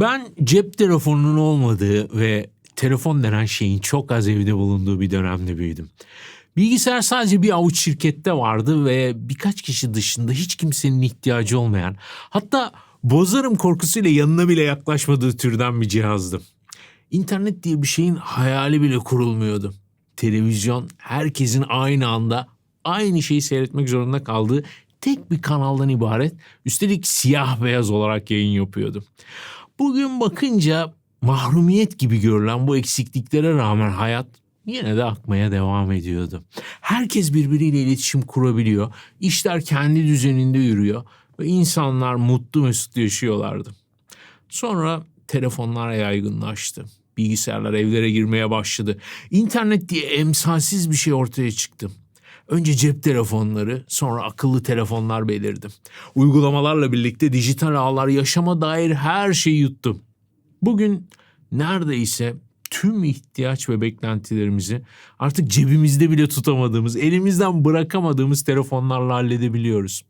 Ben cep telefonunun olmadığı ve telefon denen şeyin çok az evde bulunduğu bir dönemde büyüdüm. Bilgisayar sadece bir avuç şirkette vardı ve birkaç kişi dışında hiç kimsenin ihtiyacı olmayan, hatta bozarım korkusuyla yanına bile yaklaşmadığı türden bir cihazdı. İnternet diye bir şeyin hayali bile kurulmuyordu. Televizyon herkesin aynı anda aynı şeyi seyretmek zorunda kaldığı tek bir kanaldan ibaret. Üstelik siyah beyaz olarak yayın yapıyordu. Bugün bakınca mahrumiyet gibi görülen bu eksikliklere rağmen hayat yine de akmaya devam ediyordu. Herkes birbiriyle iletişim kurabiliyor. İşler kendi düzeninde yürüyor ve insanlar mutlu mesut yaşıyorlardı. Sonra telefonlar yaygınlaştı. Bilgisayarlar evlere girmeye başladı. İnternet diye emsalsiz bir şey ortaya çıktı. Önce cep telefonları, sonra akıllı telefonlar belirdi. Uygulamalarla birlikte dijital ağlar yaşama dair her şeyi yuttu. Bugün neredeyse tüm ihtiyaç ve beklentilerimizi artık cebimizde bile tutamadığımız, elimizden bırakamadığımız telefonlarla halledebiliyoruz.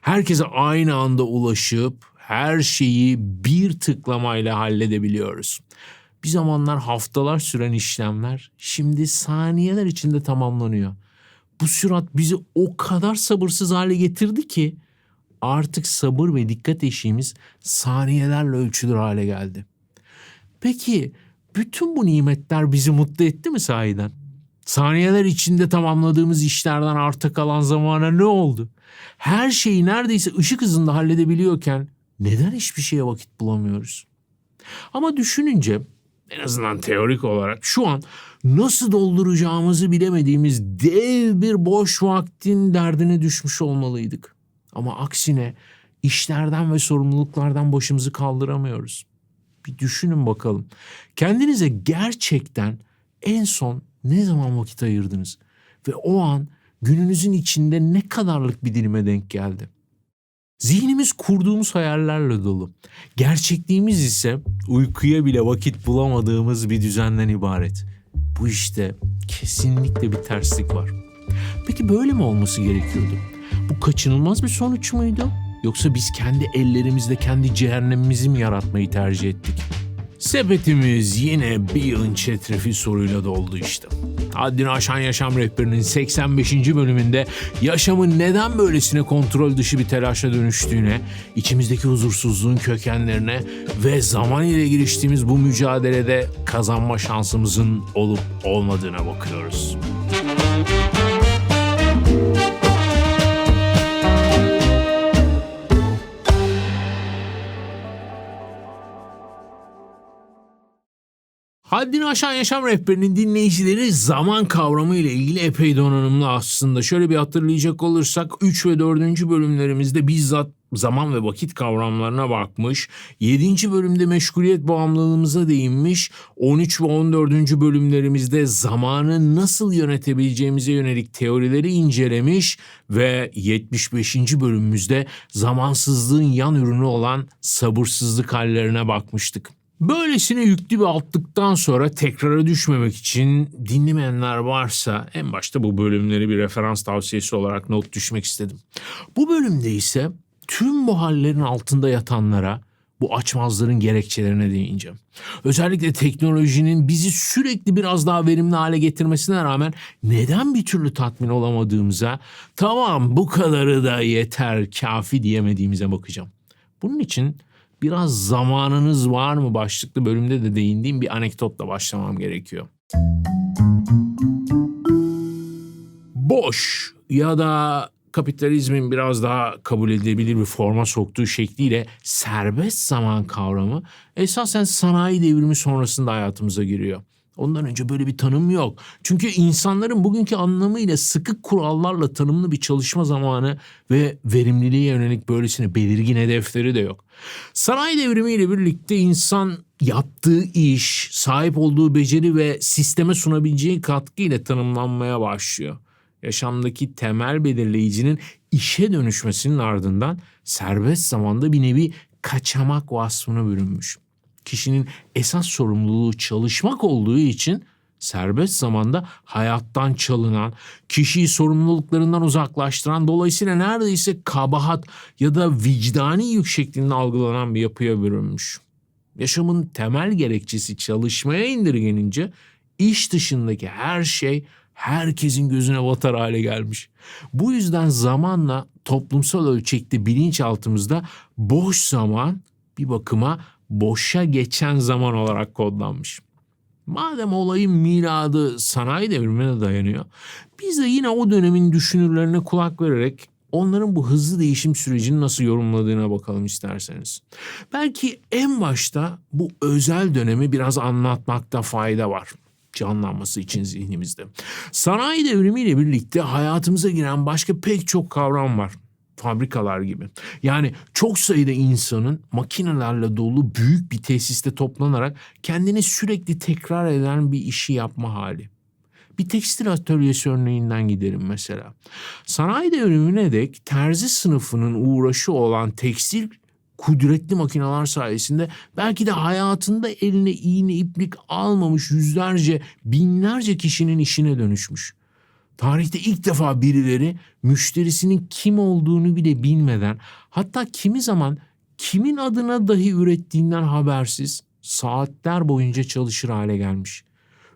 Herkese aynı anda ulaşıp her şeyi bir tıklamayla halledebiliyoruz. Bir zamanlar haftalar süren işlemler şimdi saniyeler içinde tamamlanıyor. Bu sürat bizi o kadar sabırsız hale getirdi ki artık sabır ve dikkat eşiğimiz saniyelerle ölçülür hale geldi. Peki bütün bu nimetler bizi mutlu etti mi sahiden? Saniyeler içinde tamamladığımız işlerden arta kalan zamana ne oldu? Her şeyi neredeyse ışık hızında halledebiliyorken neden hiçbir şeye vakit bulamıyoruz? Ama düşününce en azından teorik olarak şu an nasıl dolduracağımızı bilemediğimiz dev bir boş vaktin derdine düşmüş olmalıydık. Ama aksine işlerden ve sorumluluklardan başımızı kaldıramıyoruz. Bir düşünün bakalım. Kendinize gerçekten en son ne zaman vakit ayırdınız? Ve o an gününüzün içinde ne kadarlık bir dilime denk geldi? Zihnimiz kurduğumuz hayallerle dolu. Gerçekliğimiz ise uykuya bile vakit bulamadığımız bir düzenden ibaret. Bu işte kesinlikle bir terslik var. Peki böyle mi olması gerekiyordu? Bu kaçınılmaz bir sonuç muydu? Yoksa biz kendi ellerimizle kendi cehennemimizi mi yaratmayı tercih ettik? Sepetimiz yine bir yılın çetrefil soruyla doldu işte. Haddini aşan yaşam rehberinin 85. bölümünde yaşamın neden böylesine kontrol dışı bir telaşa dönüştüğüne, içimizdeki huzursuzluğun kökenlerine ve zaman ile giriştiğimiz bu mücadelede kazanma şansımızın olup olmadığına bakıyoruz. Haddini aşan yaşam rehberinin dinleyicileri zaman kavramı ile ilgili epey donanımlı aslında. Şöyle bir hatırlayacak olursak 3 ve 4. bölümlerimizde bizzat zaman ve vakit kavramlarına bakmış. 7. bölümde meşguliyet bağımlılığımıza değinmiş. 13 ve 14. bölümlerimizde zamanı nasıl yönetebileceğimize yönelik teorileri incelemiş ve 75. bölümümüzde zamansızlığın yan ürünü olan sabırsızlık hallerine bakmıştık. Böylesine yüklü bir altlıktan sonra tekrara düşmemek için dinlemeyenler varsa en başta bu bölümleri bir referans tavsiyesi olarak not düşmek istedim. Bu bölümde ise tüm bu hallerin altında yatanlara, bu açmazların gerekçelerine değineceğim. Özellikle teknolojinin bizi sürekli biraz daha verimli hale getirmesine rağmen neden bir türlü tatmin olamadığımıza, tamam bu kadarı da yeter, kafi diyemediğimize bakacağım. Bunun için biraz zamanınız var mı başlıklı bölümde de değindiğim bir anekdotla başlamam gerekiyor. Boş ya da kapitalizmin biraz daha kabul edilebilir bir forma soktuğu şekliyle serbest zaman kavramı esasen sanayi devrimi sonrasında hayatımıza giriyor. Ondan önce böyle bir tanım yok. Çünkü insanların bugünkü anlamıyla sıkı kurallarla tanımlı bir çalışma zamanı ve verimliliğe yönelik böylesine belirgin hedefleri de yok. Sanayi devrimiyle birlikte insan yaptığı iş, sahip olduğu beceri ve sisteme sunabileceği katkı ile tanımlanmaya başlıyor. Yaşamdaki temel belirleyicinin işe dönüşmesinin ardından serbest zamanda bir nevi kaçamak vasfına bürünmüş kişinin esas sorumluluğu çalışmak olduğu için serbest zamanda hayattan çalınan, kişiyi sorumluluklarından uzaklaştıran, dolayısıyla neredeyse kabahat ya da vicdani yük algılanan bir yapıya bürünmüş. Yaşamın temel gerekçesi çalışmaya indirgenince iş dışındaki her şey herkesin gözüne batar hale gelmiş. Bu yüzden zamanla toplumsal ölçekte bilinçaltımızda boş zaman bir bakıma boşa geçen zaman olarak kodlanmış. Madem olayın miladı sanayi devrimine dayanıyor, biz de yine o dönemin düşünürlerine kulak vererek onların bu hızlı değişim sürecini nasıl yorumladığına bakalım isterseniz. Belki en başta bu özel dönemi biraz anlatmakta fayda var canlanması için zihnimizde. Sanayi devrimiyle birlikte hayatımıza giren başka pek çok kavram var fabrikalar gibi. Yani çok sayıda insanın makinelerle dolu büyük bir tesiste toplanarak kendini sürekli tekrar eden bir işi yapma hali. Bir tekstil atölyesi örneğinden gidelim mesela. Sanayi devrimine dek terzi sınıfının uğraşı olan tekstil kudretli makineler sayesinde belki de hayatında eline iğne iplik almamış yüzlerce, binlerce kişinin işine dönüşmüş. Tarihte ilk defa birileri müşterisinin kim olduğunu bile bilmeden hatta kimi zaman kimin adına dahi ürettiğinden habersiz saatler boyunca çalışır hale gelmiş.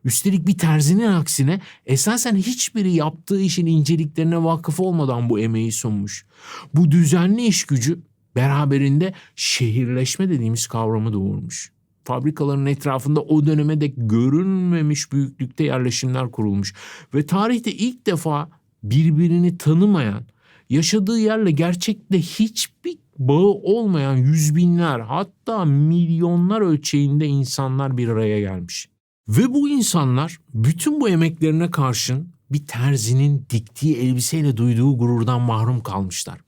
Üstelik bir terzinin aksine esasen hiçbiri yaptığı işin inceliklerine vakıf olmadan bu emeği sunmuş. Bu düzenli iş gücü beraberinde şehirleşme dediğimiz kavramı doğurmuş. Fabrikaların etrafında o döneme dek görünmemiş büyüklükte yerleşimler kurulmuş ve tarihte ilk defa birbirini tanımayan, yaşadığı yerle gerçekte hiçbir bağı olmayan yüz binler hatta milyonlar ölçeğinde insanlar bir araya gelmiş. Ve bu insanlar bütün bu emeklerine karşın bir terzinin diktiği elbiseyle duyduğu gururdan mahrum kalmışlar.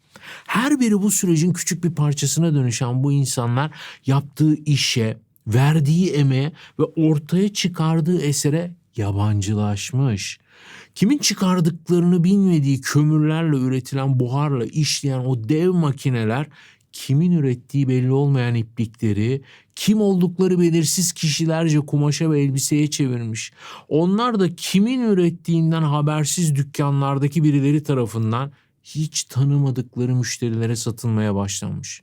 Her biri bu sürecin küçük bir parçasına dönüşen bu insanlar yaptığı işe, verdiği emeğe ve ortaya çıkardığı esere yabancılaşmış. Kimin çıkardıklarını bilmediği kömürlerle üretilen buharla işleyen o dev makineler kimin ürettiği belli olmayan iplikleri, kim oldukları belirsiz kişilerce kumaşa ve elbiseye çevirmiş. Onlar da kimin ürettiğinden habersiz dükkanlardaki birileri tarafından hiç tanımadıkları müşterilere satılmaya başlanmış.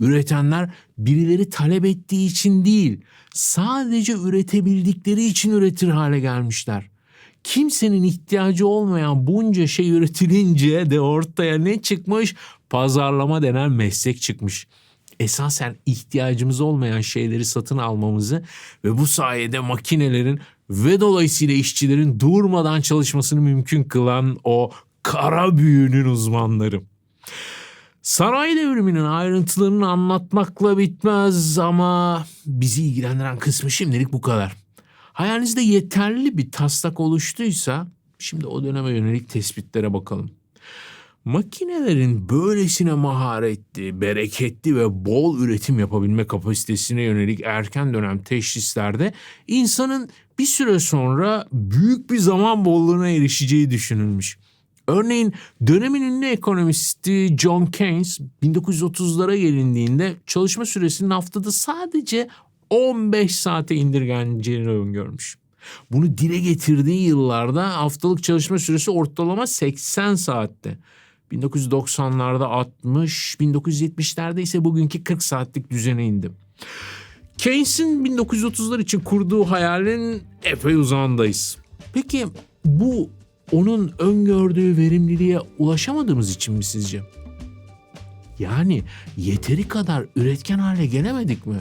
Üretenler birileri talep ettiği için değil, sadece üretebildikleri için üretir hale gelmişler. Kimsenin ihtiyacı olmayan bunca şey üretilince de ortaya ne çıkmış? Pazarlama denen meslek çıkmış. Esasen ihtiyacımız olmayan şeyleri satın almamızı ve bu sayede makinelerin ve dolayısıyla işçilerin durmadan çalışmasını mümkün kılan o kara büyünün uzmanları. Sanayi devriminin ayrıntılarını anlatmakla bitmez ama bizi ilgilendiren kısmı şimdilik bu kadar. Hayalinizde yeterli bir taslak oluştuysa şimdi o döneme yönelik tespitlere bakalım. Makinelerin böylesine maharetli, bereketli ve bol üretim yapabilme kapasitesine yönelik erken dönem teşhislerde insanın bir süre sonra büyük bir zaman bolluğuna erişeceği düşünülmüş. Örneğin dönemin ünlü ekonomisti John Keynes 1930'lara gelindiğinde çalışma süresinin haftada sadece 15 saate indirgeneceğini öngörmüş. Bunu dile getirdiği yıllarda haftalık çalışma süresi ortalama 80 saatte. 1990'larda 60, 1970'lerde ise bugünkü 40 saatlik düzene indi. Keynes'in 1930'lar için kurduğu hayalin epey uzağındayız. Peki bu onun öngördüğü verimliliğe ulaşamadığımız için mi sizce? Yani yeteri kadar üretken hale gelemedik mi?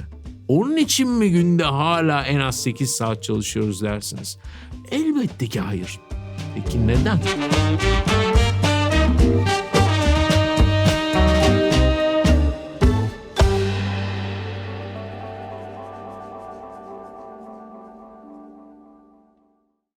Onun için mi günde hala en az 8 saat çalışıyoruz dersiniz? Elbette ki hayır. Peki neden?